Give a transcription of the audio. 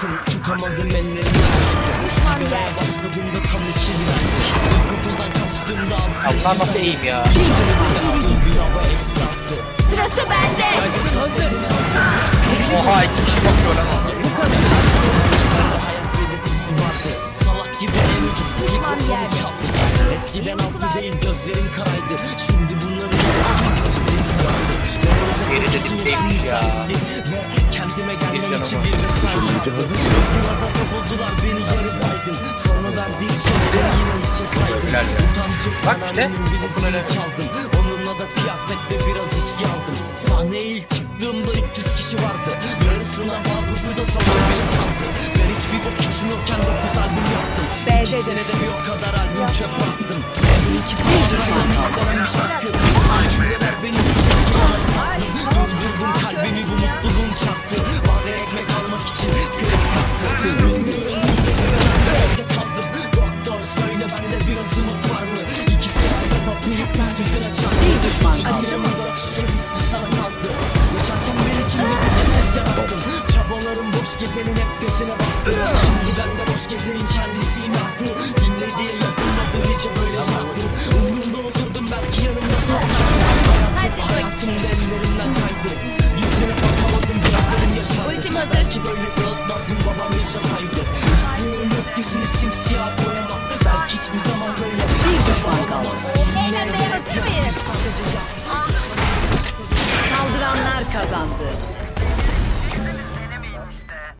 Tutamadım ellerimi Sigaraya başladığımda tam iki İlkokuldan kaçtığımda altı nasıl eğim ya? Bir hava eksi attı Sırası bende. Oha iki kişi bakıyor lan. Hayat belirtisi vardı Salak gibi en ucuz Düşman yerde. çarptı Eskiden altı değil gözlerin karaydı Şimdi bunları yazarken gözlerim karardı Yeri de dipteymiş ya. Kendime gelmem Bir saydım Helal ya. Utancım Bak işte, Onunla da kıyafette biraz içki aldım Sahneye ilk çıktığımda 300 kişi vardı Yarısına fazlası da sonra beni kaldı Ben hiçbir bok içmiyorken 9 albüm yaptım İki de. senede bir o kadar albüm çöp attım Seninki fazlayla istenen bir şarkı boş gezenin hep gözüne baktı. Şimdi ben de boş gezenin kendisiyim haklı Dinle diye yapılmadı nice böyle şartlı Umrumda olurdum belki yanımda satsaklı Hayatım da ellerimden kaydı. Yüzüne bakamadım gözlerim yaşardı. Ultim hazır. Belki böyle dağıtmazdım babam yaşasaydı. İstiyorum gökyüzünü simsiyah boyama. Belki hiçbir zaman böyle